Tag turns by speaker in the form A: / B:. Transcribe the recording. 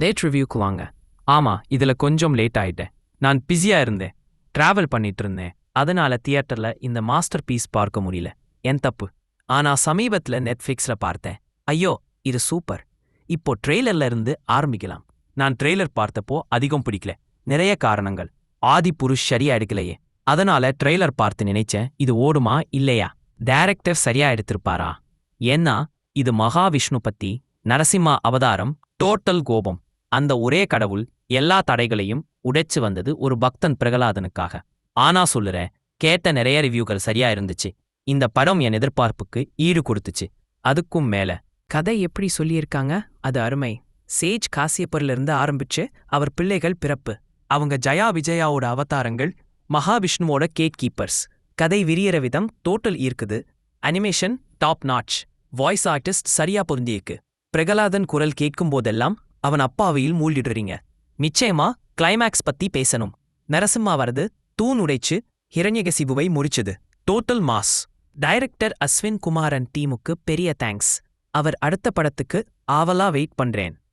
A: Late ரிவ்யூக்கு வாங்க. ஆமா இதுல கொஞ்சம் லேட் ஆயிட்டேன். நான் பிஸியா இருந்தேன். டிராவல் பண்ணிட்டு இருந்தேன். அதனால தியேட்டர்ல இந்த மாஸ்டர் பீஸ் பார்க்க முடியல. என் தப்பு. ஆனா சமீபத்துல நெட்ஃபிளிக்ஸ்ல பார்த்தேன். ஐயோ இது சூப்பர் இப்போ ட்ரெய்லர்ல இருந்து ஆரம்பிக்கலாம். நான் ட்ரெய்லர் பார்த்தப்போ அதிகம் பிடிக்கல. நிறைய காரணங்கள். ஆதி புருஷ் சரியா எடுக்கலையே அதனால ட்ரெய்லர் பார்த்து நினைச்சேன் இது ஓடுமா இல்லையா? டைரக்டர் சரியா எடுத்திருப்பாரா? ஏன்னா இது மகாவிஷ்ணு பத்தி நரசிம்மா அவதாரம் டோட்டல் கோபம். அந்த ஒரே கடவுள் எல்லா தடைகளையும் உடைச்சு வந்தது ஒரு பக்தன் பிரகலாதனுக்காக. ஆனா சொல்லுற கேட்ட நிறைய ரிவ்யூகள் சரியா இருந்துச்சு. இந்த படம் என் எதிர்பார்ப்புக்கு ஈடு கொடுத்துச்சு. அதுக்கும் மேல. கதை எப்படி சொல்லியிருக்காங்க? அது அருமை. சேஜ் காசியப்பர்ல இருந்து ஆரம்பிச்சு அவர் பிள்ளைகள் பிறப்பு. அவங்க ஜயா விஜயாவோட அவதாரங்கள் மகாவிஷ்ணுவோட கேட் கீப்பர்ஸ். கதை விரியற விதம் total ஈர்க்குது. Animation top notch voice artist சரியா பொருந்தியிருக்கு. பிரகலாதன் குரல் கேட்கும் போதெல்லாம் அவன் அப்பாவையில் மூழ்கிடுறீங்க. நிச்சயமா கிளைமேக்ஸ் பத்தி பேசணும். நரசிம்மா வரது தூண் உடைச்சு ஹிரண்யகசிபுவை முடிச்சது total mass director Ashwin Kumaran டீமுக்கு பெரிய தேங்க்ஸ் அவர் அடுத்த படத்துக்கு ஆவலா வெயிட் பண்றேன்.